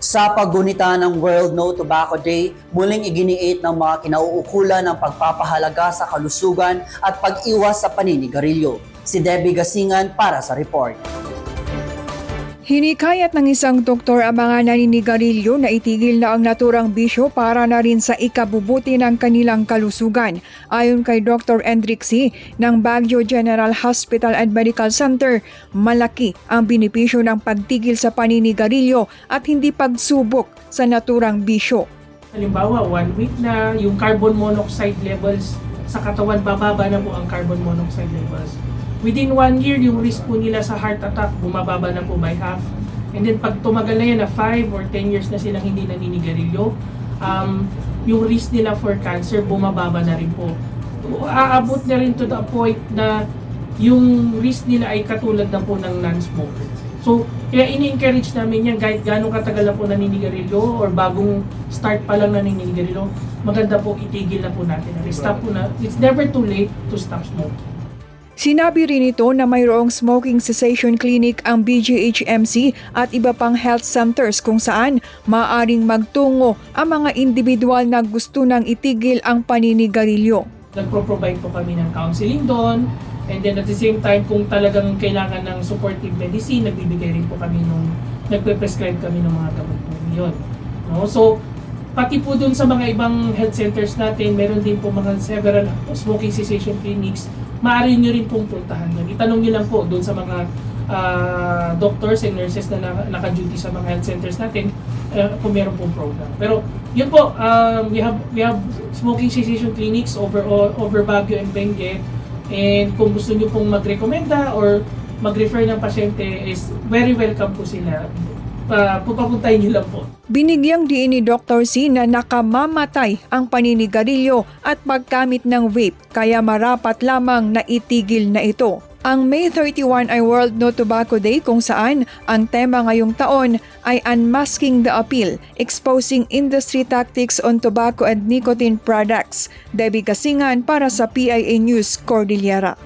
Sa paggunita ng World No Tobacco Day, muling iginiit ng mga kinauukulan ng pagpapahalaga sa kalusugan at pag-iwas sa paninigarilyo. Si Debbie Gasingan para sa report. Hinikayat ng isang doktor ang mga naninigarilyo na itigil na ang naturang bisyo para na rin sa ikabubuti ng kanilang kalusugan. Ayon kay Dr. Endrixi ng Baguio General Hospital and Medical Center, malaki ang binipisyo ng pagtigil sa paninigarilyo at hindi pagsubok sa naturang bisyo. Halimbawa, one week na yung carbon monoxide levels sa katawan, bababa na po ang carbon monoxide levels. Within one year, yung risk po nila sa heart attack, bumababa na po by half. And then pag tumagal na yan na 5 or 10 years na silang hindi naninigarilyo, um, yung risk nila for cancer, bumababa na rin po. Aabot na rin to the point na yung risk nila ay katulad na po ng non-smoker. So, kaya ini-encourage namin yan kahit gano'ng katagal na po naninigarilyo or bagong start pa lang naninigarilyo, maganda po itigil na po natin. Stop po na. It's never too late to stop smoking. Sinabi rin ito na mayroong smoking cessation clinic ang BGHMC at iba pang health centers kung saan maaring magtungo ang mga individual na gusto nang itigil ang paninigarilyo. Nagpro-provide po kami ng counseling doon. And then at the same time, kung talagang kailangan ng supportive medicine, nagbibigay rin po kami nung, nagpe-prescribe kami ng mga gamot po yun. No? So, pati po dun sa mga ibang health centers natin, meron din po mga several smoking cessation clinics, maaari nyo rin pong puntahan doon. Itanong nyo lang po doon sa mga ah, doctors and nurses na naka- naka-duty sa mga health centers natin uh, kung meron pong program. Pero yun po, um, we have we have smoking cessation clinics over over Baguio and Benguet. And kung gusto niyo pong magrekomenda or mag-refer ng pasyente is very welcome po sila. Pa, pupapuntahin niyo lang po. Binigyang diin ni Dr. C na nakamamatay ang paninigarilyo at paggamit ng vape kaya marapat lamang na itigil na ito. Ang May 31 ay World No Tobacco Day kung saan ang tema ngayong taon ay Unmasking the Appeal, Exposing Industry Tactics on Tobacco and Nicotine Products. Debbie Kasingan para sa PIA News Cordillera.